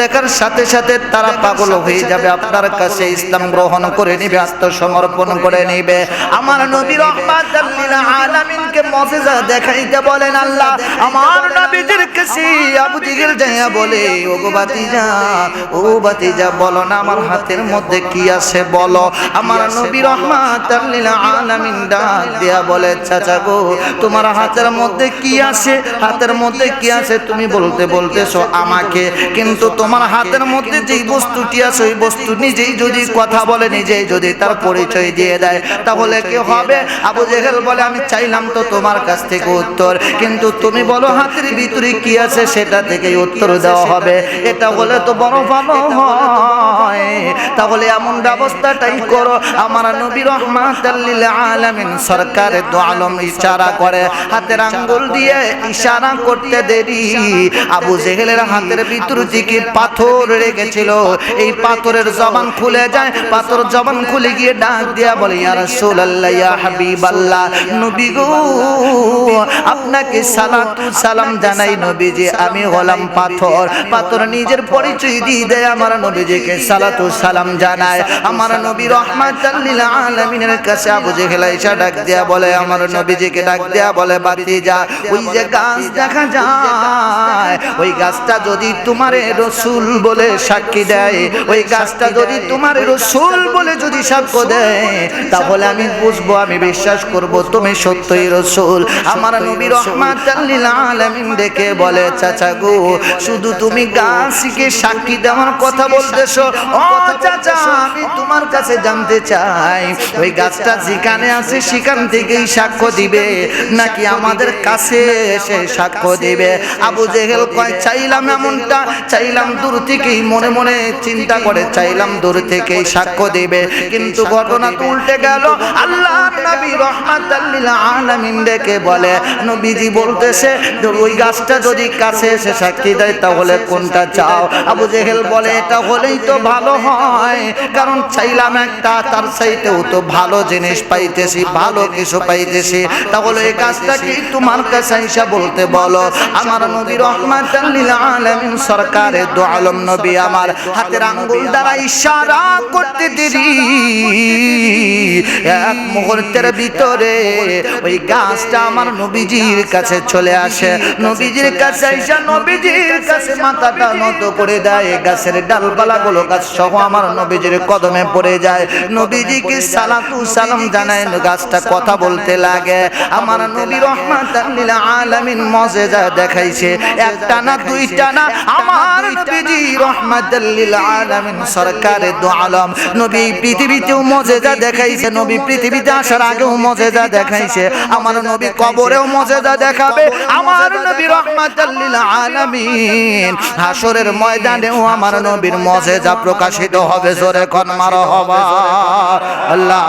দেখার সাথে সাথে তারা পাগল হয়ে যাবে। আপনার কাছে ইসলাম গ্রহণ করে নিবে আত্মসমর্পণ করে নিবে। আমার নবী রহমাতুল আলামিনকে মুজিজা দেখাইতে বলেন আল্লাহ। আমার নবীজির কাছে আবু জিগির যাইয়া বলে ও বাতিজা ও বাতিজা বলো না আমার হাতের মধ্যে কি আছে বলো। আমার নবী রহমাতুল লিল আলামিন ডাক দিয়া বলে চাচা গো তোমার হাতের মধ্যে কি আছে? হাতের মধ্যে কি আছে? তুমি বলতে বলতেছো আমাকে। কিন্তু তোমার হাতের মধ্যে যেই বস্তুটি আছে, ওই বস্তু নিজেই যদি কথা বলে, নিজেই যদি তার পরিচয় দিয়ে দেয়, তাহলে কি হবে? আবু জেহেল বলে, আমি চাইলাম তো তোমার কাছ থেকে উত্তর। কিন্তু তুমি বলো, হাতের ভিতরে কি আছে সেটা থেকেই উত্তর দেওয়া হবে। এটা বলে তো বড় ভালো হয়। তাহলে এমন ব্যবস্থাটাই করো। আমার নবী রহমাতাল্লিল আলামিন সরকারের দো আলম ইশারা করে, হাতের আঙ্গুল দিয়ে ইশারা করতে দেরি। আবু জেহেলের হাতের ভিতর থেকে পাথর রেখেছিল। এই পাথরের জবান খুলে যায়। পাথর জবান খুলে গিয়ে ডাক দিয়া বলে, ইয়া রাসূলুল্লাহ, ইয়া হাবিবাল্লাহ, নবী গো, আপনাকে সালাতু সালাম জানাই নবীজি, আমি হলাম পাথর। পাথর নিজের পরিচয় দিয়ে দেয় আমার নবীজিকে সালাতু সালাম জানায়। আমার নবী রহমাতাল লিল আলামিনের কাছে আবু জেহেল আয়েশা ডাক দিয়া বলে, আমার নবীজিকে ডাক দিয়া বলে, বাতি যা, ওই যে গাছ দেখা যায়, ওই গাছটা যদি তোমারে রসুল বলে সাক্ষী দেয় ওই গাছটা যদি তোমার রসুল বলে যদি সাক্ষ্য দেয় তাহলে আমি বুঝব আমি বিশ্বাস করব তুমি সত্যই রসুল। আমার নবী রহমাতাল্লিল আলামিন দেখে বলে চাচা গো শুধু তুমি গাছকে সাক্ষী দেওয়ার কথা বলতেছো? ও চাচা আমি তোমার কাছে জানতে চাই ওই গাছটা যেখানে আছে সেখান থেকেই সাক্ষ্য দিবে নাকি আমাদের কাছে এসে সাক্ষ্য দিবে? আবু জেহেল কয় চাইলাম এমনটা চাইলাম দূর থেকেই মনে মনে চিন্তা করে, চাইলাম দূর থেকেই সাক্ষ্য দিবে। কিন্তু ঘটনা উল্টে গেল। আল্লাহ নবী আলামিন ডেকে বলে, নবীজি বলতেছে, ওই গাছটা যদি কাছে এসে সাক্ষী দেয়, তাহলে কোনটা চাও? আবু জেহেল বলে, এটা হলেই তো ভালো হয়। কারণ চাইলাম একটা, তার চাইতেও তো ভালো জিনিস পাইতেছি, ভালো কিছু পাইতেছি। তাহলে এই গাছটা কি তোমার কাছে বলতে বলো? আমার নবী রহমাতাল্লিল আলামিন সরকারের আলম নবী আমার হাতের আঙ্গুল দ্বারা ইশারা করতে দেরি এক মুহূর্তের ভিতরে ওই গাছটা আমার নবীজির কাছে চলে আসে। নবীজির কাছে আইসা নবীজির কাছে মাথাটা নত করে দেয়। গাছের ডালপালা গুলো গাছ সহ আমার নবীজির কদমে পড়ে যায়। নবীজিকে সালাতু সালাম জানায়, গাছটা কথা বলতে লাগে। আমার নবী রহমাতাল্লিল আলামিন মজেজা দেখাইছে। একটা না দুইটা না আমার নবীজি রহমাতাল্লিল আলামিন সরকারে দো আলম। নবী পৃথিবীতেও মজেজা দেখাইছে নবী পৃথিবীতে আসার আগেও মজেদা দেখাইছে। আমার নবী কবরেও মজেদা দেখাবে। আমার নবী রহমাতাল্লিল আলামিন। হাসরের ময়দানেও আমার নবীর মজেদা প্রকাশিত হবে। জোরে কোন মার হবা। আল্লাহ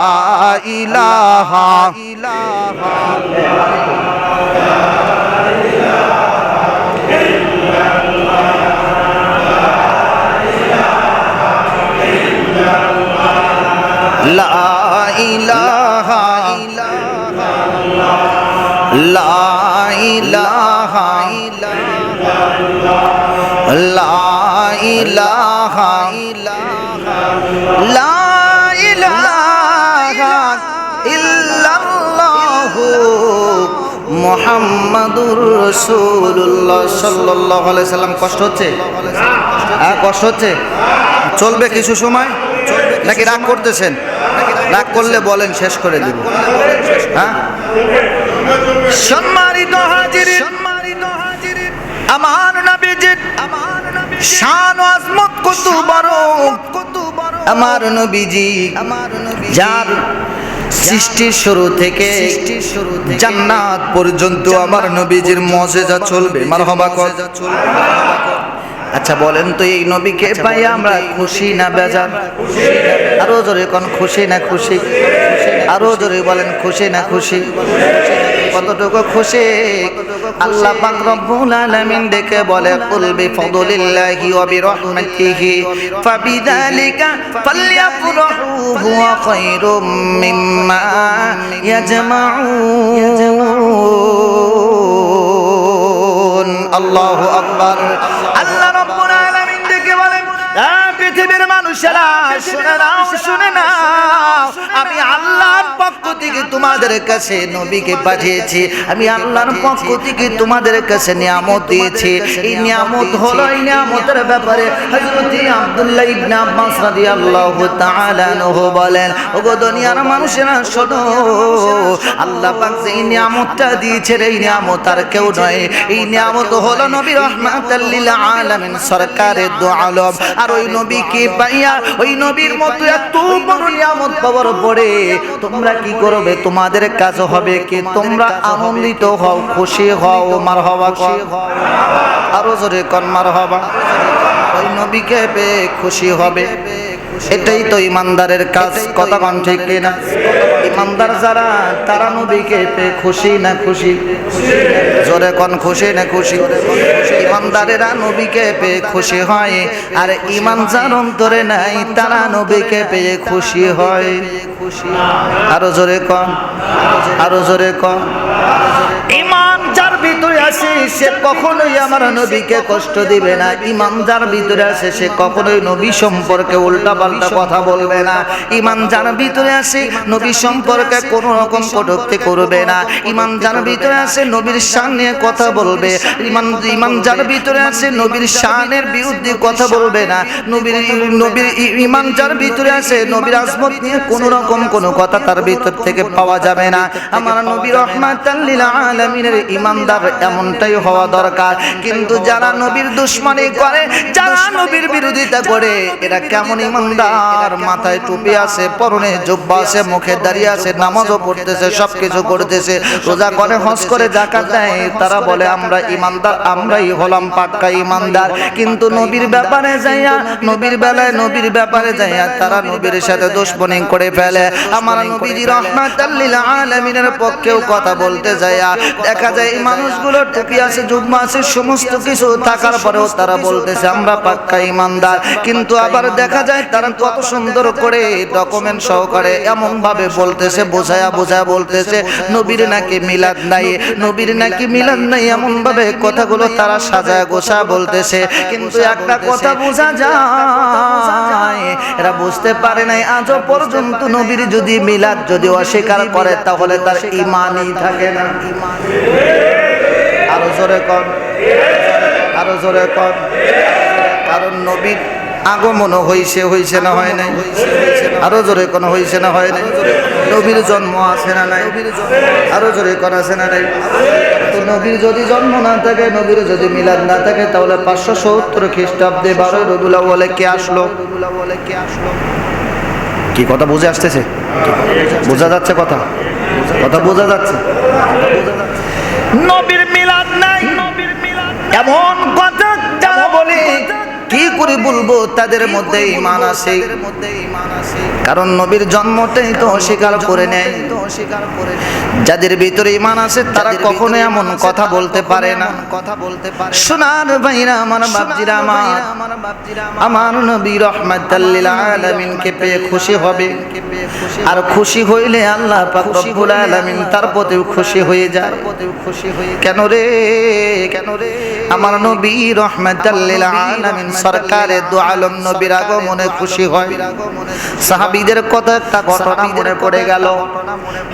ইলাহা ইলাহা মুহাম্মাদুর রাসূলুল্লাহ সাল্লাল্লাহু আলাইহি সাল্লাম। কষ্ট হচ্ছে? হ্যাঁ কষ্ট হচ্ছে? চলবে কিছু সময়? নাকি রাগ করতেছেন? রাগ করলে বলেন শেষ করে দিব। হ্যাঁ? সম্মানিত হাজির আমার নবীজির শান ও আজমত কত বড় আমার নবীজি আমার যার সৃষ্টির শুরু থেকে জান্নাত পর্যন্ত আমার নবীজির মজেজা চলবে মারহবা কর। চলবে। আচ্ছা বলেন তো এই নবীকে পাই আমরা খুশি না বেজার? আরও জোরে কোন খুশি না খুশি? আরও জোরে বলেন খুশি না খুশি। কতটুকু খুশি? আল্লাহ পাক রব্বুল আলামিন দেখে বলে, কুল বিফদলিল্লাহি ওয়া বিরহমাতিহি ফাবিযালিকা ফালইফরাহু হুয়া খায়রুম মিম্মা ইয়াজমাউন। আল্লাহু আকবার। পৃথিবীর মানুষেরা, শুনে নাও শুনে নাও। আমি আল্লাহর পক্ষ থেকে তোমাদের কাছে নবীকে পাঠিয়েছি। আমি আল্লাহর পক্ষ থেকে তোমাদের কাছে নিয়ামত দিয়েছি। এই নিয়ামত হলো, এই নিয়ামতের ব্যাপারে হযরত আব্দুল্লাহ ইবনে আব্বাস রাদিয়াল্লাহু তাআলা আনহু বলেন, ওগো দুনিয়ার মানুষেরা, শোনো, আল্লাহ পাক যে এই নিয়ামতটা দিয়েছেন, এই নিয়ামত আর কেউ নয়। এই নিয়ামত হলো নবী রহমাতাল লিল আলামিন, সরকারের দু আলম। আর ওই নবীকে পাইয়া ওই নবীর মতো এত বড় নিয়ামত পাওয়ার পরে তোমরা কি করবে? তোমাদের কাজ হবে কি? তোমরা আনন্দিত হও, খুশি হও মার হওয়া আরও জোরে কন মার হবা ওই নবীকে পেয়ে খুশি হবে। এটাই তো ইমানদারের কাজ, কথা কন ঠিক কিনা? ইমানদার যারা, তারা নবীকে পেয়ে খুশি না খুশি? জোরে কন, খুশি না খুশি? ইমানদারেরা নবীকে পেয়ে খুশি হয়, আর ইমান যার অন্তরে নাই, তারা নবীকে পেয়ে খুশি হয়। আরও জোরে কম আরও জোরে কম ইমান যার ভিতরে আছে সে কখনোই আমার নবীকে কষ্ট দিবে না। ইমান যার ভিতরে আছে সে কখনোই নবী সম্পর্কে উল্টা পাল্টা কথা বলবে না। ইমান যার ভিতরে আছে নবী সম্পর্কে কোনো রকম কটুক্তি করবে না। ইমান যার ভিতরে আছে নবীর শান নিয়ে কথা বলবে। ইমান ইমান যার ভিতরে আছে নবীর শানের বিরুদ্ধে কথা বলবে না। নবীর নবীর ইমান যার ভিতরে আছে নবীর আজমত নিয়ে কোনো রকম কোনো কথা তার ভিতর থেকে পাওয়া যাবে না। আমার নবী রহমাতাল লিল আলামিনের ইমানদার এমনটাই হওয়া দরকার। কিন্তু যারা নবীর দুশ্মনী করে, যারা নবীর বিরোধিতা করে, এরা কেমন ইমানদার, মাথায় টুপি আছে, পরনে জুব্বা আছে, মুখে দাঁড়িয়ে আছে, নামাজও পড়তেছে সব কিছু করতেছে, রোজা করে, হজ করে জাকাত দেয়, তারা বলে, আমরা ইমানদার, আমরাই হলাম পাক্কা ইমানদার। কিন্তু নবীর ব্যাপারে যাইয়া, নবীর বেলায় নবীর ব্যাপারে যাইয়া, তারা নবীর সাথে দুশ্মনী করে ফেলে। আমার নবীজি রহমাতাল্লিল আলামিনের পক্ষেও কথা বলতে যাইয়া, দেখা যায় এই মানুষগুলো টুপি আছে জুম্মা আছে সমস্ত কিছু থাকার পরেও তারা বলতেছে, আমরা পাক্কা ইমানদার। কিন্তু আবার দেখা যায় তারা কত সুন্দর করে ডকুমেন্ট সহকারে এমন ভাবে বলতেছে, বোঝায়া বোঝায়া বলতেছে, নবীর নাকি মিলাদ নাই, নবীর নাকি মিলাদ নাই। এমন ভাবে কথাগুলো তারা সাজায় গোছা বলতেছে। কিন্তু একটা কথা বোঝা যায়, এরা বুঝতে পারে নাই, আজও পর্যন্ত নবীর যদি মিলাদ যদি অস্বীকার করে, তাহলে তার ইমানই থাকে না। আরও জোরে কর আরও জোরে কর কারণ নবীর আগমন হইছে হইছে না হয় নাই? আরও জোরে কোন, হইছে না হয় নাই? নবীর জন্ম আছে না নাই? আরও জোরে কোন, আছে না নাই? তো নবীর যদি জন্ম না থাকে, নবীর যদি মিলাদ না থাকে, তাহলে পাঁচশো সত্তর খ্রিস্টাব্দে বারোই রবিউল বলে কে আসলো বলে কে আসলো? কি কথা বুঝে আসতেছে? বোঝা যাচ্ছে কথা? কথা বোঝা যাচ্ছে? নবীর মিলাদ এমন কথা যারা বলে কি করে বলব? তাদের মধ্যে ইমান আছে। কারণ নবীর জন্মটাই তো অস্বীকার করে নেয়। যাদের ভিতরে ইমান আছে তারা কখনো এমন কথা বলতে পারে না। কথা বলতে পারে সোনার ভাইরা আমার বাপজিরা আমার। আমার নবী রহমাতাল্লিল আলামিনকে পেয়ে খুশি হবে। আর খুশি হইলে আল্লাহ পাক রব্বুল আলামিন তার প্রতিও খুশি হয়ে যায়। খুশি হয়ে কেন রে? কেন রে আমার নবী রহমাতাল্লিল আলামিন সরকারে দু আলম নবীর আগমনে খুশি হয়। সাহাবীদের কথা একটা ঘটনা মনে পড়ে গেল।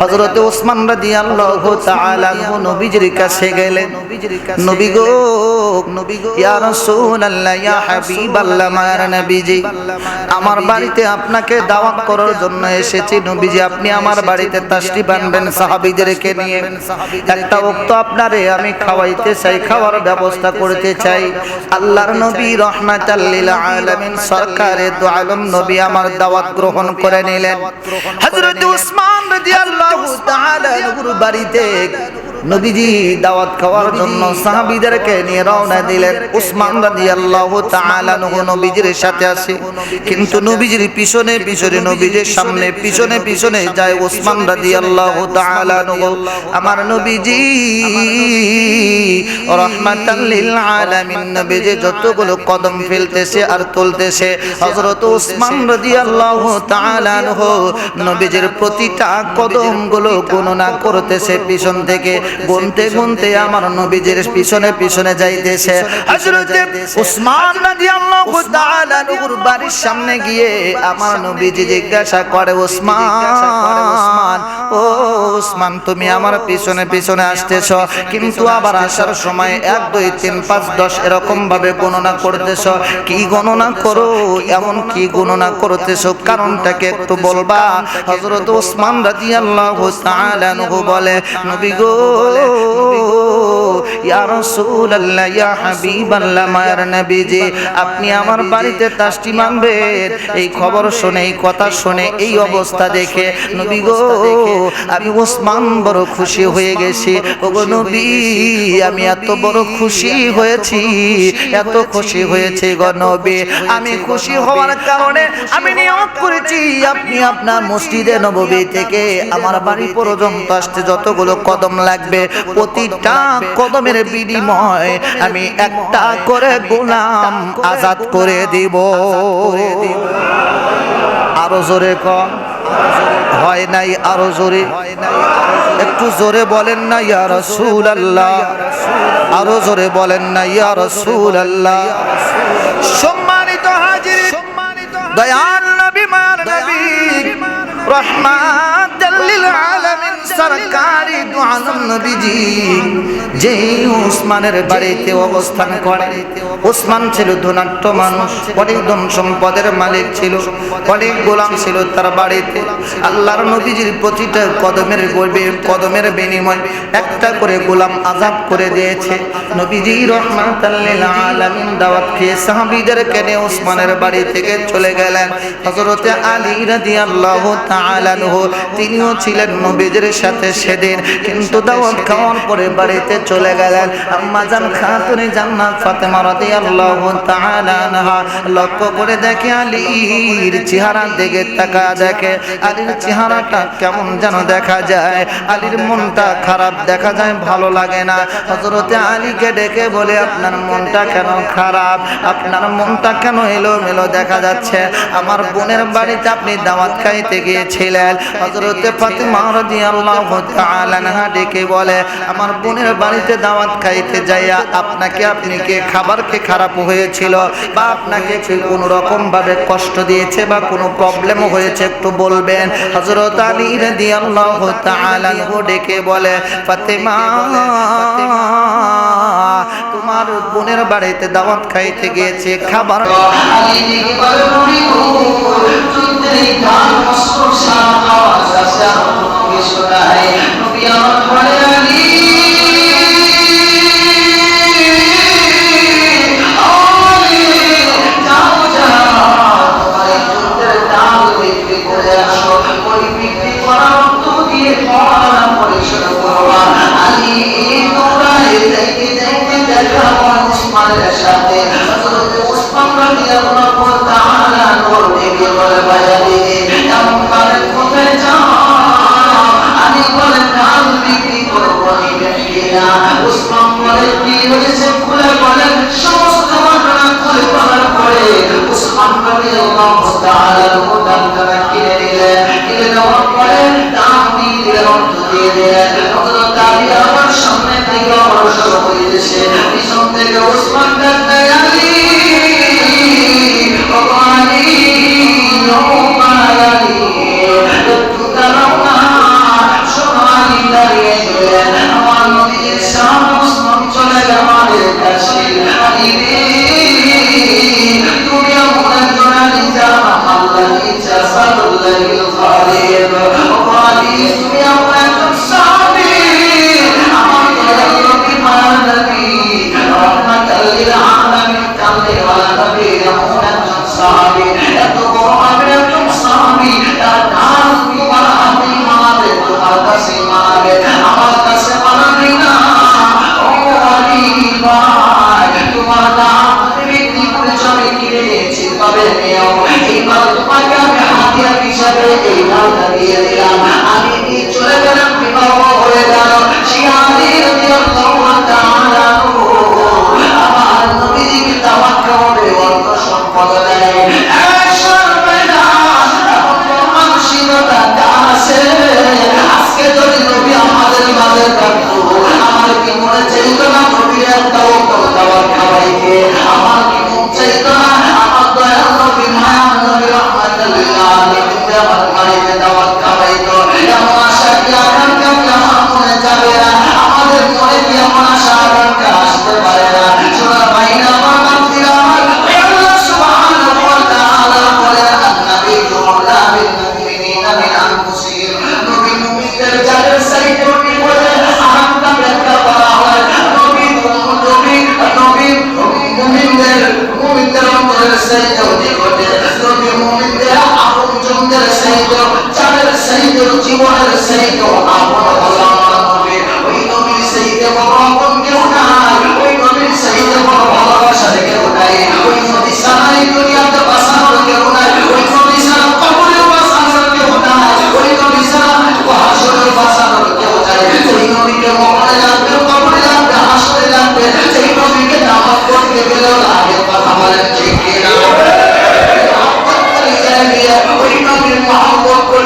হযরতে ওসমান রাদিয়াল্লাহু তাআলা আনহু নবীজির কাছে গেলেন। নবী গো নবী গো ইয়া রাসূলুল্লাহ ইয়া হাবিবাল্লাহ মায়ার নবীজি। আমার বাড়িতে আপনাকে দাওয়াত করার জন্য এসেছি নবীজি আপনি আমার বাড়িতে তাশরিফ আনবেন সাহাবীদেরকে নিয়ে। একটা উক্ত আপনারে আমি খাওয়াইতে চাই খাওয়ার ব্যবস্থা করতে চাই আল্লাহর নবী রহমাতাল্লিল আলামিন নবী আমার দাওয়াত গ্রহণ করে নিলেন। হযরত উসমান বাড়িতে নবীজি দাওয়াত খাওয়ার জন্য সাহাবীদেরকে নিয়ে রওনা দিলেন উসমান রাদিয়াল্লাহু তাআলা নবী নবীজির সাথে আছে কিন্তু নবীজির পিছনে পিছনে নবীজির সামনে পিছনে পিছনে যায় উসমান রাদিয়াল্লাহু তাআলা আমার নবীজি রহমাতাল লিল আলামিন। নবীজি যতগুলো কদম ফেলতেছে আর তুলতেছে হযরত উসমান রাদিয়াল্লাহু তাআলা নবীজির প্রতিটা কদমগুলো গণনা করতেছে পিছন থেকে। গুনতে গুনতে আমার নবীজির পিছনে পিছনে যাইতেছে। হযরতে উসমান রাদিয়াল্লাহু তাআলা নূর বাড়ির সামনে গিয়ে আমার নবীজি জিজ্ঞাসা করে উসমান ও উসমান তুমি আমার পিছনে পিছনে আসতেছ। কিন্তু আবার আসার সময় এক দুই তিন পাঁচ দশ এরকম ভাবে গণনা করতেছ। কি গণনা করো? এমন কি গণনা করতেছ? কারণটাকে একটু বলবা? হযরত উসমান রাদিয়াল্লাহু তাআলা বলে নবী গো বলে আপনি আমার বাড়িতে তাসটি মানবেন। এই খবর শুনে, এই কথা শুনে, এই অবস্থা দেখে, নবী গো, আমি ওসমান বড় খুশি হয়ে গেছি। ওগো নবী, আমি এত বড় খুশি হয়েছি, এত খুশি হয়েছে গো নবী। আমি খুশি হওয়ার কারণে আমি নিয়ম করেছি। আপনি আপনার মসজিদে নববী থেকে আমার বাড়ি পর্যন্ত আসতে যতগুলো কদম লাগবে, প্রতিটা কদমের বিনিময় আমি একটা করে গোলাম আজাদ করে দিব। আরও জোরে কম। হয় নাই আরও জোরে। একটু জোরে বলেন না ইয়া রাসূল আল্লাহ আরও জোরে বলেন না ইয়া রাসূল আল্লাহ সম্মানিত হাজির দয়াল নবী মার নবী। রহমাতাল লিল আলামিন সরকারি দু আলম নবীজি যে ওসমানের বাড়িতে ছিল মানুষ ধন সম্পদের মালিক ছিল গোলাম ছিল তার বাড়িতে। আল্লাহর প্রতিটা কদমের কদমের বিনিময় একটা করে গোলাম আজাদ করে দিয়েছে। নবীজি রহমাতাল্লিল ওসমানের বাড়ি থেকে চলে গেলেন। হযরতে আলী তিনিও ছিলেন নবীজির সাথে সেদিন। কিন্তু দাওয়াত খাওয়ার পরে বাড়িতে চলে গেলেন। আম্মা জান খাতুনে জান্নাত ফাতেমা রাদিয়াল্লাহু তাআলা আনহা, লক্ষ্য করে দেখে আলীর চেহারা দিকে তাকা দেখে আলীর চেহারাটা কেমন যেন দেখা যায়। আলীর মনটা খারাপ দেখা যায়, ভালো লাগে না। হযরতে আলীকে ডেকে বলে, আপনার মনটা কেন খারাপ? আপনার মনটা কেন এলোমেলো দেখা যাচ্ছে? আমার বোনের বাড়িতে আপনি দাওয়াত খাইতে গিয়েছিলেন হযরতে ফাতেমা রাদিয়াল্লাহু তাআলা আনহা ডেকে বলে, আমার বোনের বাড়িতে দাওয়াত খাইতে যাইয়া আপনাকে, আপনি কে? খাবার কে খারাপ হয়েছিল? বা আপনাকে কোনো রকম ভাবে কষ্ট দিয়েছে বা কোনো প্রবলেম হয়েছে একটু বলবেন? হযরত আলী রাদিয়াল্লাহু তাআলা আনহু ডেকে বলে, ফাতেমা, তোমার বোনের বাড়িতে দাওয়াত খাইতে গিয়েছে, খাবার সাথে Savior, don't the Savior, the Savior, the Savior, the Savior, the Savior, the Savior, the Savior, the Savior, the Savior, the Savior, the Savior, the Savior, the Savior, the Savior,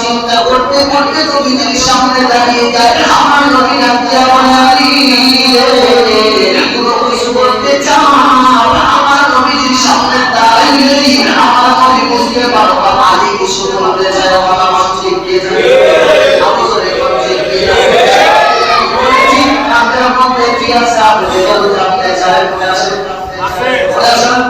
চিন্তা করতে করতে তুমি সামনে দাঁড়িয়ে আমার নবী ডাকতে আমার আলী কোনো কিছু বলতে আমার নবীজির সামনে দাঁড়িয়ে আমার নবী বুঝতে পারো আলী কিছু বলতে চায় আমার মানসিক আপনার আপনি যেটা জানতে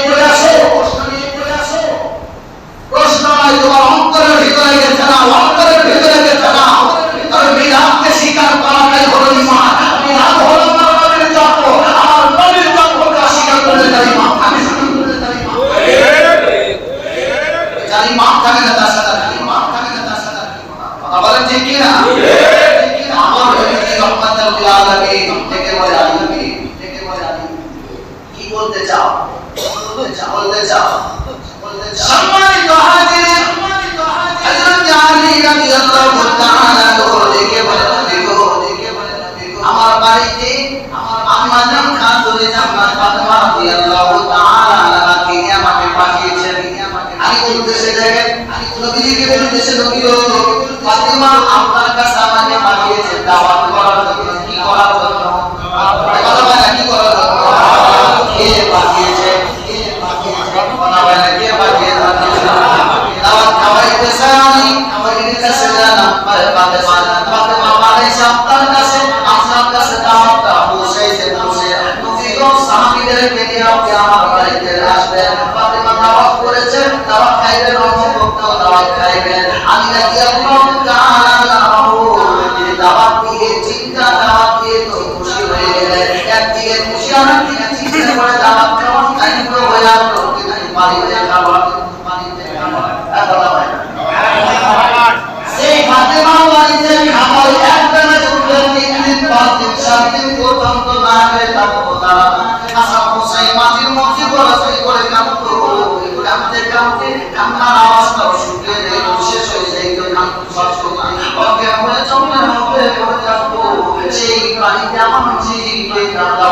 পাঠিয়েছেন আমি কোন উদ্দেশ্যে যাই নবীজিকে কোন উদ্দেশ্যে নবী হলো ফাতেমা আপনার কাছে আমাকে পাঠিয়েছেন দাওয়াত করার জন্য কি করার জন্য কথা বলা কি করার জন্য কে পাঠিয়েছে আপনার কাছে দাওয়াতটা পৌঁছাইছে পৌঁছে সাহাবিদেরকে নিয়ে আপনি আমার বাড়িতে Biden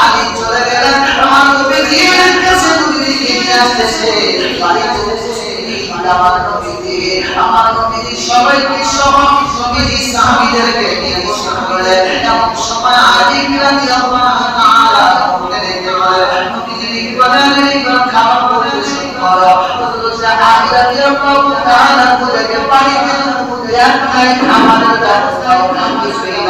আমি চলে গেলেন আমার নবী দিয়ের কাছে নবী নিয়ে আসতেছে বাড়ি চলেছে আমার নবী দিয়ে আমার নবী সবাইকে সহ নবী সাহাবীদেরকে নিয়ে ঘোষণা করলেন এমন সময় আলী রাদিয়াল্লাহু তাআলা বললেন একেবারে নবী দিদি বলেন এবার খাবার পরিবেশন করো হযরত আলী রাদিয়াল্লাহু তাআলা বলে পানি দেন খাই খাবারের ব্যবস্থা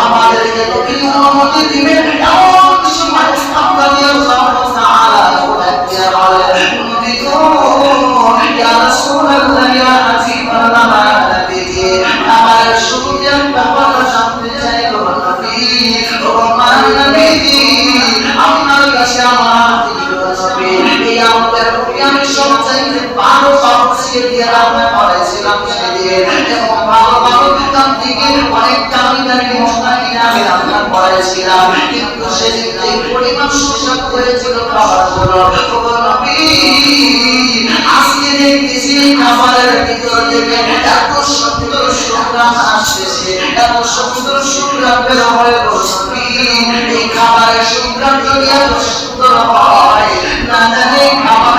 আমাদেরকে নবী অনুমতি দিবেন করেছিলাম, কিন্তু সেদিন যে পরিমাণ হিসাব করেছিল খাবার জন্য আজকে দেখতেছি খাবারের ভিতর থেকে এত সুন্দর সুগ্রাম আসতেছে, এত সুন্দর সুগ্রাম বের হয়ে বসবি এই খাবারের সুগ্রাম যদি এত সুন্দর হয়, না জানি খাবার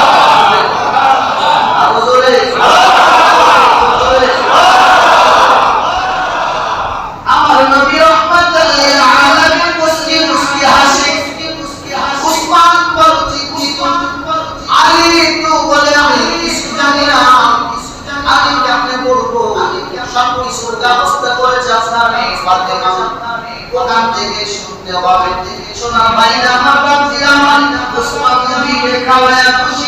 ওখান থেকে শুনতে হবে। শোনা বাইরে আমার বাপজি আমার। উসমান নবীকে খাওয়ায় খুশি